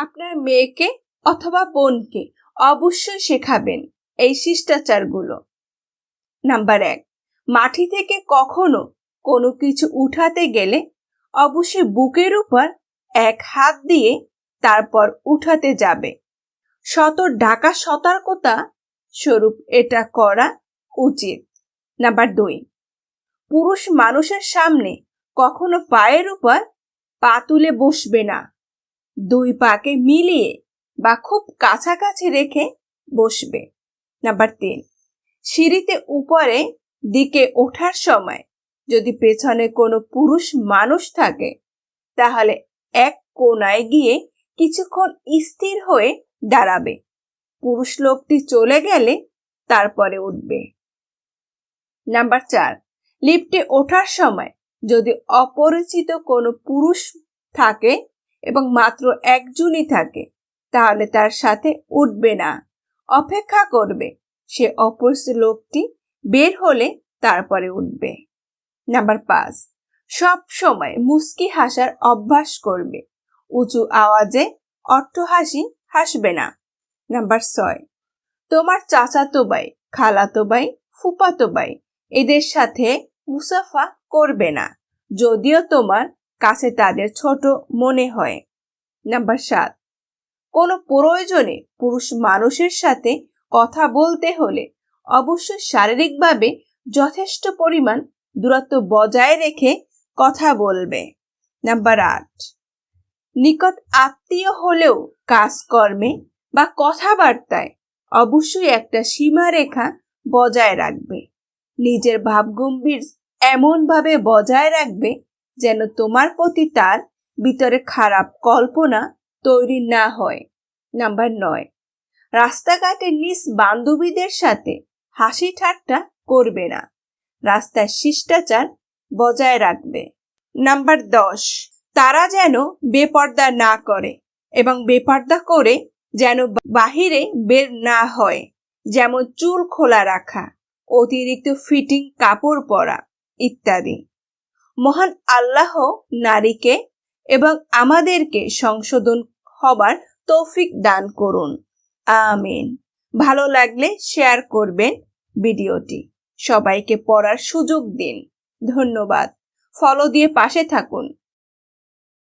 আপনার মেয়েকে অথবা বোনকে অবশ্যই শেখাবেন এই শিষ্টাচারগুলো। নাম্বার এক, মাটি থেকে কখনো কোনো কিছু উঠাতে গেলে অবশ্যই বুকের উপর এক হাত দিয়ে তারপর উঠাতে যাবে। শত ঢাকা সতর্কতা স্বরূপ এটা করা উচিত। নাম্বার দুই, পুরুষ মানুষের সামনে কখনো পায়ের উপর পা তুলে বসবে না। দুই পাকে মিলিয়ে বা খুব কাছাকাছি রেখে বসবে। নাম্বার তিন, সিঁড়িতে উপরে দিকে ওঠার সময় যদি পেছনে কোনো পুরুষ মানুষ থাকে, তাহলে এক কোনায় গিয়ে কিছুক্ষণ স্থির হয়ে দাঁড়াবে। পুরুষ লোকটি চলে গেলে তারপরে উঠবে। নাম্বার চার, লিফটে ওঠার সময় যদি অপরিচিত কোনো পুরুষ থাকে এবং মাত্র একজনই থাকে, তাহলে তার সাথে উঠবে না। অপেক্ষা করবে, সে অপরিচিত লোকটি বের হলে তারপরে উঠবে। নাম্বার পাঁচ, সব সময় মুস্কি হাসার অভ্যাস করবে। উঁচু আওয়াজে অট্টহাসি হাসবে না। নাম্বার ছয়, তোমার চাচাতো ভাই, খালাতো ভাই, ফুপাতো ভাই, এদের সাথে মুসাফা করবে না। যদিও তোমার কাছে তাদের ছোট মনে হয়। নাম্বার সাত, কোনো প্রয়োজনে পুরুষ মানুষের সাথে কথা বলতে হলে অবশ্যই শারীরিকভাবে যথেষ্ট পরিমাণ দূরত্ব বজায় রেখে কথা বলবে। নাম্বার আট, নিকট আত্মীয় হলেও কাজকর্মে বা কথাবার্তায় অবশ্যই একটা সীমারেখা বজায় রাখবে। নিজের ভাবগম্ভীর এমনভাবে বজায় রাখবে যেন তোমার প্রতি তার ভিতরে খারাপ কল্পনা তৈরি না হয়। নাম্বার নয়। রাস্তাঘাটে নিজ বান্ধবীদের সাথে হাসি ঠাট্টা করবে না। রাস্তার শিষ্টাচার বজায় রাখবে। নাম্বার দশ। তারা যেন বেপর্দা না করে এবং বেপর্দা করে যেন বাহিরে বের না হয়। যেমন চুল খোলা রাখা, অতিরিক্ত ফিটিং কাপড় পরা ইত্যাদি। মহান আল্লাহ নারীকে এবং আমাদেরকে সংশোধন হবার তৌফিক দান করুন। আমিন। ভালো লাগলে শেয়ার করবেন ভিডিওটি। সবাইকে পড়ার সুযোগ দিন। ধন্যবাদ। ফলো দিয়ে পাশে থাকুন।